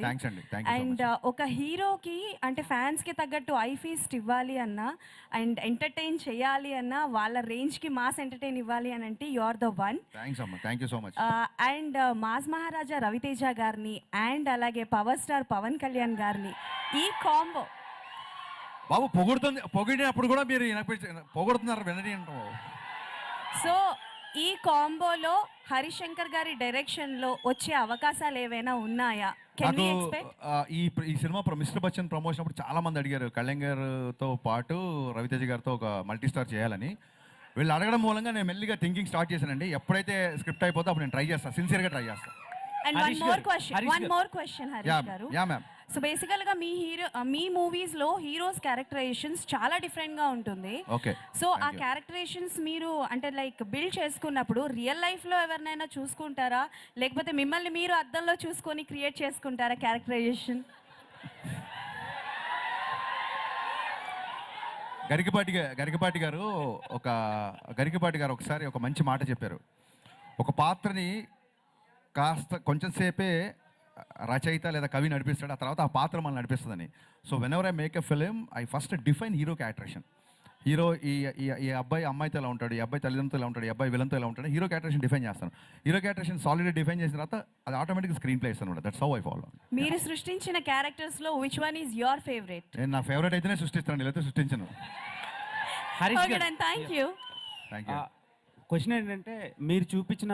అండి. ఒక హీరోకి అంటే ఫ్యాన్స్కి తగ్గట్టు ఐ ఫీస్ట్ ఇవ్వాలి అన్నా అండ్ ఎంటర్టైన్ చేయాలి అన్నా వాళ్ళ రేంజ్కి మాస్ ఎంటర్టైన్ ఇవ్వాలి అని అంటే you are the one. And mass Maharaja Raviteja గారిని అండ్ అలాగే పవర్ స్టార్ పవన్ కళ్యాణ్ గారిని ఈ కాంబో. బాబు పొగుడుతుంది పొగిడినప్పుడు కూడా మీరు పొగుడుతున్నారు వినని అంటాం సో ఈ కాంబోలో హరిశంకర్ గారి డైరెక్షన్లో వచ్చే అవకాశాలు ఏవైనా ఉన్నాయా? కెన్ నాకు ఈ ఈ సినిమా ప్ర- మిస్టర్ బచ్చన్ ప్రమోషన్ అప్పుడు చాలా మంది అడిగారు. కళ్యాణ్ గారితో పాటు రవితేజ గారితో ఒక మల్టీ స్టార్ చేయాలని. వీళ్ళు అడగడం మూలంగా నేను మెల్లిగా థింకింగ్ స్టార్ట్ చేశానండి. ఎప్పుడైతే స్క్రిప్ట్ అయిపోతే అప్పుడు నేను ట్రై చేస్తాను సిన్సియర్గా ట్రై చేస్తాను అండ్ వన్ హరీష్ మోర్ గారు, క్వశ్చన్ హరీష్ వన్ గారు. మోర్ క్వశ్చన్ యా హరీష్ గారు. యా మ్యామ్ సో బేసికల్గా మీ హీరో మీ మూవీస్లో హీరోస్ క్యారెక్టరైజేషన్స్ చాలా డిఫరెంట్గా ఉంటుంది. ఓకే సో ఆ. క్యారెక్టరైజేషన్స్ మీరు అంటే లైక్ బిల్డ్ చేసుకున్నప్పుడు రియల్ లైఫ్లో ఎవరినైనా చూసుకుంటారా? లేకపోతే మిమ్మల్ని మీరు అద్దంలో చూసుకొని క్రియేట్ చేసుకుంటారా క్యారెక్టరైజేషన్ గరికపాటి గరికపాటి గారు ఒక గరికపాటి గారు ఒకసారి ఒక మంచి మాట చెప్పారు. ఒక పాత్రని కాస్త కొంచెం సేపే రచయిత లేదా కవి నడిపిస్తాడు ఆ తర్వాత ఆ పాత్ర మనల్ని నడిపిస్తుందని. So whenever I make a film I first define hero characterisation hero ఈ ఈ- ఈ అబ్బాయి అమ్మాయితో ఎలా ఉంటాడు ఈ అబ్బాయి తల్లిదండ్రులతో ఎలా ఉంటాడు ఈ అబ్బాయి విలన్తో ఎలా ఉంటాడు హీరో క్యారెక్టరేషన్ డిఫైన్ చేస్తాను. హీరో క్యారెక్టరేషన్ సాలిడ్ డిఫైన్ చేసిన తర్వాత అది ఆటోమేటిక్ స్క్రీన్ ప్లే ఇస్తాను దట్స్ హౌ ఐ ఫాలో మీరు సృష్టించిన క్యారెక్టర్స్లో which one is your favourite నేను నా ఫేవరెట్ అయితేనే సృష్టిస్తాను లేకపోతే సృష్టించను. హరీష్ థ్యాంక్ యూ క్వశ్చన్ ఏంటంటే మీరు చూపించిన